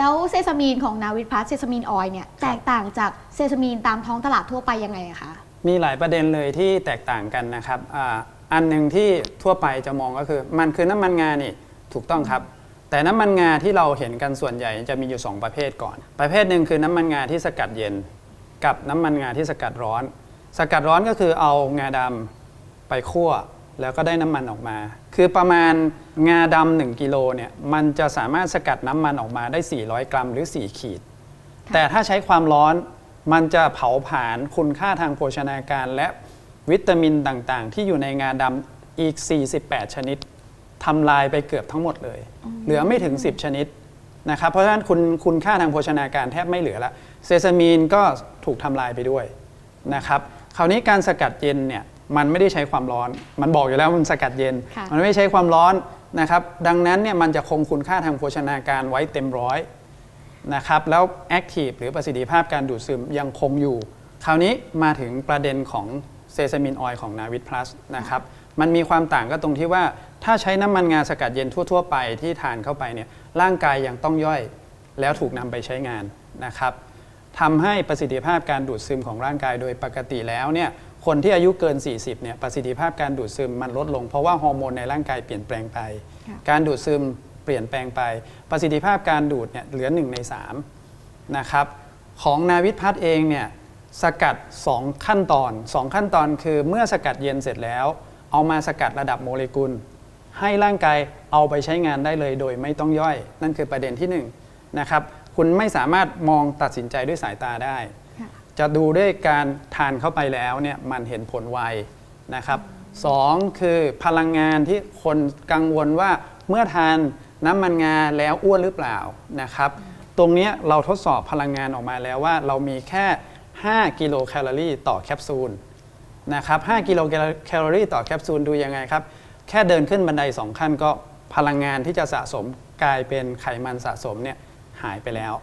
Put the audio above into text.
แล้วเซซามีนของนาวิทพลัสเซซามีนออยล์เนี่ยแตกต่างจากเซซามีนตามท้องตลาดทั่วไปยังไงอะคะมีหลายประเด็นเลยที่แตกต่างกันนะครับอาอันหนึ่งที่ทั่วไปจะมองก็คือมันคือน้ำมันงานี่ถูกต้องครับ แต่น้ำมันงาที่เราเห็นกันส่วนใหญ่จะมีอยู่ 2 ประเภทก่อน ประเภทหนึ่งคือน้ำมันงาที่สกัดเย็น กับน้ำมันงาที่สกัดร้อน สกัดร้อนก็คือเอางาดำไปคั่วแล้วก็ได้น้ำมันออกมา คือประมาณงาดำหนึ่งกิโลเนี่ยมันจะสามารถสกัดน้ำมันออกมาได้ 400 กรัมหรือ 4 ขีด แต่ถ้าใช้ความร้อนมันจะเผาผลาญคุณค่าทางโภชนาการ และวิตามินต่างๆ ที่อยู่ในงาดำอีก 48 ชนิดทำลายไปเกือบทั้งหมดเลย เหลือไม่ถึง 10 ชนิดนะครับเพราะฉะนั้นคุณคุณค่าทางโภชนาการแทบไม่เหลือละเซซามีนก็ถูกทำลายไปด้วยนะครับคราวนี้การสกัดเย็นเนี่ย มันไม่ได้ใช้ความร้อน มันบอกอยู่แล้วมันสกัดเย็น ค่ะมันไม่ใช้ความร้อนนะครับ ดังนั้นเนี่ยมันจะคงคุณค่าทางโภชนาการไว้เต็มร้อยนะครับ แล้วแอคทีฟหรือประสิทธิภาพการดูดซึมยังคงอยู่ คราวนี้มาถึงประเด็นของเซซามินออยล์ของนาวิทพลัสนะครับ มันมีความต่างก็ตรงที่ว่าถ้าใช้น้ำมันงาสกัดเย็นทั่ว ๆ ไปที่ทานเข้าไปเนี่ยร่างกายยังต้องย่อย แล้วถูกนำไปใช้งานนะครับ ทำให้ประสิทธิภาพการดูดซึมของร่างกายโดยปกติแล้วเนี่ย คนที่อายุเกิน 40เนี่ยประสิทธิภาพการดูดซึมมันลดลง เพราะว่าฮอร์โมนในร่างกายเปลี่ยนแปลงไปค่ะการดูดซึมเปลี่ยนแปลงไป ประสิทธิภาพการดูดเนี่ยเหลือ 1 ใน3นะครับของนาวิทพัฒน์เองเนี่ยสกัด 2 ขั้นตอน 2 ขั้นตอนคือเมื่อสกัดเย็นเสร็จแล้ว เอามาสกัดระดับโมเลกุล ให้ร่างกายเอาไปใช้งานได้เลยโดยไม่ต้องย่อย นั่นคือประเด็นที่1นะครับคุณไม่สามารถมองตัดสินใจด้วยสายตาได้ค่ะ จะดูด้วยการทานเข้าไปแล้วเนี่ยมันเห็นผลไวนะครับสองคือพลังงานที่คนกังวลว่าเมื่อทานน้ำมันงาแล้วอ้วนหรือเปล่านะครับ ตรงนี้เราทดสอบพลังงานออกมาแล้วว่า เรามีแค่ 5 กิโลแคลอรี่ต่อแคปซูลนะครับ5กิโลแคลอรี่ต่อแคปซูลดูยังไงครับ แค่เดินขึ้นบันได 2 ขั้นก็พลังงานที่จะสะสมกลายเป็นไขมันสะสมเนี่ยหายไปแล้ว